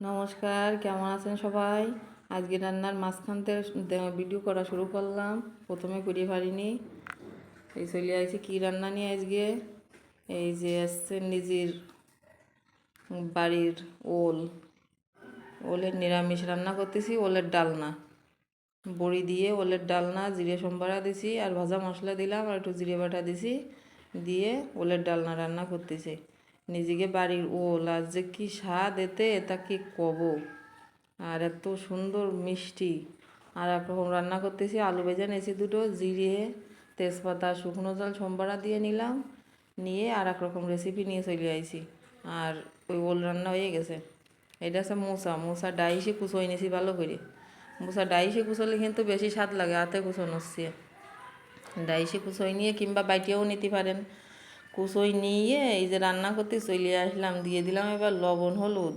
নমস্কার, কেমন আছেন সবাই? আজকে রান্নার মাঝখান থেকে ভিডিও করা শুরু করলাম। প্রথমে করিয়ে পারিনি এই চলে আসছি কী রান্না নিয়ে আজকে? এই যে আসছে নিজের বাড়ির ওল। ওলের নিরামিষ রান্না করতেছি, ওলের ডালনা। বড়ি দিয়ে ওলের ডালনা, জিরে সম্বারা দিছি, আর ভাজা মশলা দিলাম, আর একটু জিরে বাটা দিছি, দিয়ে ওলের ডালনা রান্না করতেছি। নিজেকে বাড়ির ওল, আর যে কী স্বাদ এতে তা কি কব? আর এত সুন্দর মিষ্টি। আর একরকম রান্না করতেছি আলু ভেজে, নিয়েছি দুটো জিরে, তেজপাতা, শুকনো জল, সম্বারা দিয়ে নিলাম। নিয়ে আর এক রকম রেসিপি নিয়ে চলে আইছি। আর ওই ওল রান্না হয়ে গেছে। এটা হচ্ছে মোসা। মোসা ডাইসে কুচোই নিয়েছি ভালো করে। মোসা ডাইসে কুচোলে কিন্তু বেশি স্বাদ লাগে, হাতে কুচোনো ডাইসে কুচোই নিয়ে কিংবা বাইটিয়েও নিতে পারেন। কুচোই নিয়ে এই যে রান্না করতে চলে আসলাম, দিয়ে দিলাম এবার লবণ, হলুদ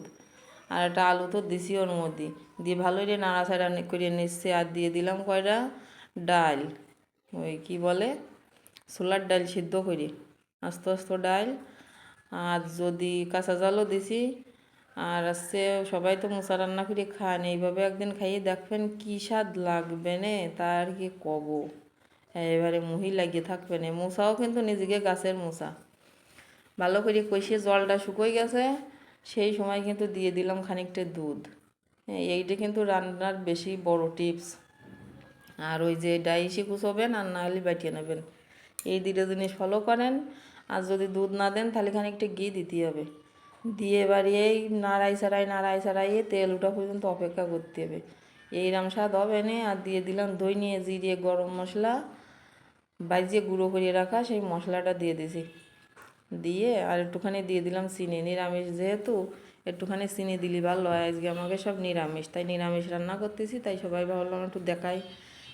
আর একটা আলু তো দিছি ওর মধ্যে। দিয়ে ভালো করে নাড়াচাড়া করে নিচ্ছে আর দিয়ে দিলাম কয়টা? ডাল। ওই কি বলে? ছোলার ডাল সিদ্ধ করে। আস্তে আস্তে ডাল। আর যদি কাঁচা জালও দিছি। আর আছে, সবাই তো মশা রান্না করে খান এইভাবে একদিন খাইয়ে দেখবেন কী স্বাদ লাগবে নে তার কি কব। এবারে মুহি লাগিয়ে থাকবে না। মশাও কিন্তু নিজেকে গাছের মশা ভালো করে কষিয়ে জলটা শুকোই গেছে সেই সময় কিন্তু দিয়ে দিলাম খানিকটা দুধ। হ্যাঁ, এইটা কিন্তু রান্নার বেশি বড় টিপস। আর ওই যে ডাইসি কুচোবেন আর না হলে বাটিয়ে নেবেন। এই দুটো জিনিস ফলো করেন। আর যদি দুধ না দেন তাহলে খানিকটা ঘি দিতে হবে। দিয়ে এবার এই নাড়াই ছাড়াই নাড়াই ছাড়াইয়ে তেল ওঠা পর্যন্ত অপেক্ষা করতে হবে। এইরাম স্বাদ হবে না আর দিয়ে দিলাম দই নিয়ে জিরে গরম মশলা, বাইজে গুঁড়ো করে রাখা সেই মশলাটা দিয়ে দিছি। দিয়ে আর একটুখানি দিয়ে দিলাম চিনি, নিরামিষ যেহেতু, একটুখানি চিনি দিলি ভালো হয়, আজকে আমাকে সব নিরামিষ, তাই নিরামিষ রান্না করতেছি, তাই সবাই ভাবলাম একটু দেখাই।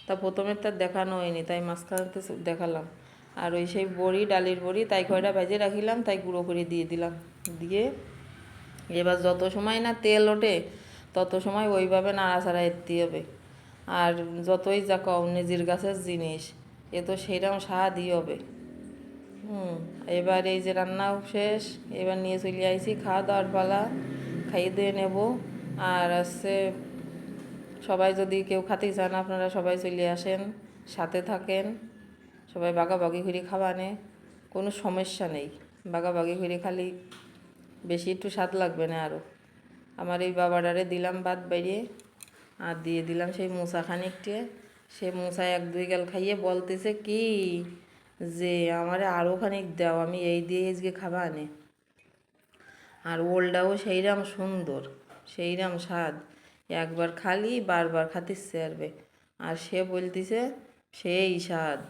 তা প্রথমে তার দেখানো হয়নি, তাই মাঝখানতে দেখালাম। আর ওই সেই বড়ি, ডালির বড়ি, তাই কয়টা ভেজে রাখিলাম, তাই গুঁড়ো করে দিয়ে দিলাম। দিয়ে এবার যত সময় না তেল ওঠে তত সময় ওইভাবে নাড়াচাড়া এরতে হবে। আর যতই যা কম নিজের গাছের জিনিস, এ তো সেইরকম স্বাদই হবে। হুম, এবার এই যে রান্নাও শেষ, এবার নিয়ে চলে আইছি খাওয়া দাওয়ার পালা, খাইয়ে দিয়ে নেব। আর আছে সবাই যদি কেউ খাতে চান, আপনারা সবাই চলে আসেন, সাথে থাকেন। সবাই বাগাবাগি করে খাওয়ানে কোনো সমস্যা নেই। বাগাবাগি করে খালি বেশি একটু স্বাদ লাগবে না আরও আমার এই বাবাডারে দিলাম বাদ বাইরে, আর দিয়ে দিলাম সেই মশা খানিকটে সে মশা এক দুই গাল খাইয়ে বলতেছে, কি যে আমারে আরও খানিক দাও, আমি এই দিয়ে আজকে খাবা আনে। আর ওলটাও সেইরাম সুন্দর, সেইরাম স্বাদ। একবার খালি বারবার খাতে ইচ্ছে আর সে বলতেছে, সেই স্বাদ।